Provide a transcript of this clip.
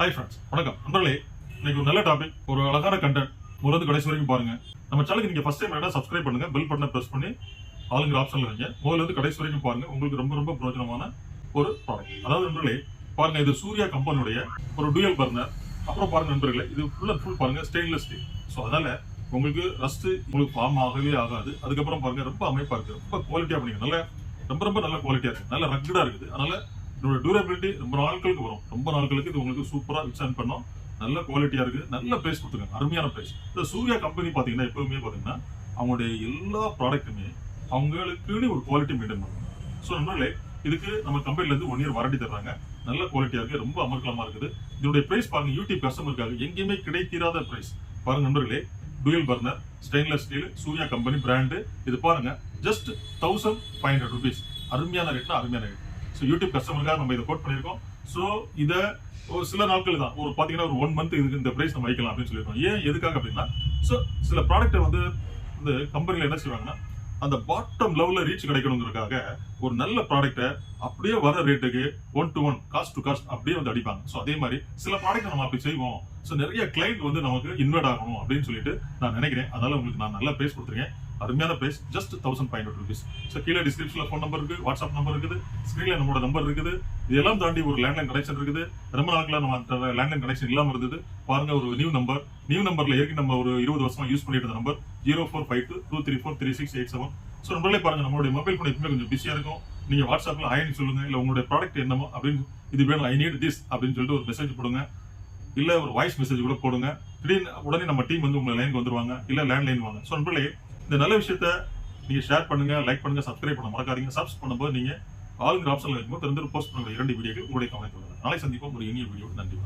Hi friends வணக்கம். நண்பர்களே இன்னைக்கு ஒரு நல்ல டாபிக் ஒரு அழகான கண்டென்ட் முதல்ல கடைசி வரைக்கும் பாருங்க. நம்ம சேனலுக்கு நீங்க ஃபர்ஸ்ட் டைம் என்ன சப்ஸ்கிரைப் பண்ணுங்க. பெல் பட்டனை பிரஸ் பண்ணி ஆளுங்கிற ஆப்ஷன்ல வைங்க முதல்ல இருந்து கடைசி வரைக்கும் பாருங்க. உங்களுக்கு ரொம்ப ரொம்ப பிரயோஜனமான ஒரு ப்ராடக்ட் அதாவது நண்பர்களே பாருங்க இது சூர்யா கம்பெனியுடைய ஒரு டூயல் பர்னர் அப்புறம் பாருங்க நண்பர்களே இது ஃபுல் அண்ட் ஃபுல் பாருங்க ஸ்டெயின்லெஸ் ஸ்டீல் ஸோ அதனால உங்களுக்கு ரஸ்ட் உங்களுக்கு ஃபார்ம் ஆகவே ஆகாது. அதுக்கப்புறம் பாருங்க ரொம்ப அமைப்பா இருக்கு. ரொம்ப குவாலிட்டியா பண்ணீங்க நல்ல ரொம்ப ரொம்ப நல்ல குவாலிட்டியா இருக்கு. நல்ல ரக்கடா இருக்குது. அதனால இதோட டியூரபிலிட்டி ரொம்ப நாட்களுக்கு வரும். ரொம்ப நாட்களுக்கு இது உங்களுக்கு சூப்பரா விக்ஸான் பண்ணோம். நல்ல குவாலிட்டியா இருக்கு. நல்ல ப்ரைஸ் கொடுத்துருக்காங்க அருமையான ப்ரைஸ் இந்த சூர்யா கம்பெனி பாத்தீங்கன்னா எப்பவுமே பாத்தீங்கன்னா அவங்களுடைய எல்லா ப்ராடக்ட்டுமே அவங்களுக்குன்னு ஒரு குவாலிட்டி மெயின்டைன் பண்ணுவாங்க ஸோ நம்மளே இதுக்கு நம்ம கம்பெனிலேருந்து ஒன் இயர் வாரண்டி தர்றாங்க. நல்ல குவாலிட்டியா இருக்கு. ரொம்ப அமர்க்கலமா இருக்குது. இதனுடைய ப்ரைஸ் பாருங்க. யூடியூப் கஸ்டமருக்காக எங்கேயுமே கிடைத்தீராத ப்ரைஸ் பாருங்க நண்பர்களே dual burner stainless steel Surya company brand இது பாருங்க just thousand five hundred rupees அருமையான ரேட்னா அருமையான ரேட் ஸோ யூடியூப் கஸ்டமருக்காக நம்ம இதை கோட் பண்ணியிருக்கோம். ஸோ இதை ஒரு சில நாட்கள் தான். ஒரு பார்த்தீங்கன்னா ஒரு ஒன் மந்த் இதுக்கு இந்த ப்ரைஸ் நம்ம வைக்கலாம் அப்படின்னு சொல்லியிருக்கோம். ஏன் எதுக்காக அப்படின்னா ஸோ சில ப்ராடக்ட்டை வந்து இந்த கம்பெனியில் என்ன செய்வாங்கன்னா அந்த பாட்டம் லெவலில் ரீச் கிடைக்கணுங்கிறதுக்காக ஒரு நல்ல ப்ராடக்ட்டை அப்படியே வர ரேட்டுக்கு one to one cost to cost அப்படியே வந்து அடிப்பாங்க. ஸோ அதே மாதிரி சில ப்ராடக்ட் நம்ம அப்படி செய்வோம். ஸோ நிறைய கிளைண்ட் வந்து நமக்கு இன்வெர்ட் ஆகணும் அப்படின்னு சொல்லிட்டு நான் நினைக்கிறேன். அதனால உங்களுக்கு நான் நல்ல பேஸ் கொடுத்துருக்கேன். அருமையான price just thousand five hundred rupees so கீழே டிஸ்கிரிப்ஷனில் ஃபோன் நம்பர் இருக்குது வாட்ஸ்அப் நம்பர் இருக்குது ஸ்க்ரீனில் நம்மளோட நம்பர் இருக்குது. இதெல்லாம் தாண்டி ஒரு லேண்ட்லைன் கனெக்ஷன் இருக்குது. ரொம்ப நாட்கள நம்ம லேண்ட்லைன் கனெக்ஷன் இல்லாமல் இருந்தது. பாருங்கள் ஒரு நியூ நம்பர் நியூ நம்பரில் ஏற்கனவே நம்ம ஒரு இருபது வருஷமாக யூஸ் பண்ணிட்டு இருந்த number zero four five two two three four three six eight seven so நம்மளே பாருங்கள் நம்மளுடைய மொபைல் ஃபோன் எப்பவுமே கொஞ்சம் பிஸியாக இருக்கும். நீங்கள் வாட்ஸ்அப்பில் ஆயின்னு சொல்லுங்கள் இல்லை உங்களுடைய ப்ராடக்ட் என்னமோ அப்படின்னு இது வேணும் ஐ நீட் திஸ் அப்படின்னு சொல்லிட்டு ஒரு மெசேஜ் போடுங்க. இல்லை ஒரு வாய்ஸ் மெசேஜ் கூட போடுங்க. திடீர்னு உடனே நம்ம டீம் வந்து உங்களை லைனுக்கு வந்துருவாங்க இல்லை லேண்ட்லைன் வாங்க. ஸோ நம்மளே இந்த நல்ல விஷயத்த நீங்கள் ஷேர் பண்ணுங்க லைக் பண்ணுங்க சப்ஸ்கிரைப் பண்ண மறக்காதீங்க. சப்ஸ் பண்ணும்போது நீங்கள் ஆளுங்கிற ஆப்ஷனில் இருக்கும்போது தெரிஞ்சு போஸ்ட் பண்ணுற இரண்டு வீடியோக்கள் உங்களுடைய கவனத்தில் நாளை சந்திப்போம். ஒரு இனிய வீடியோ நன்றி.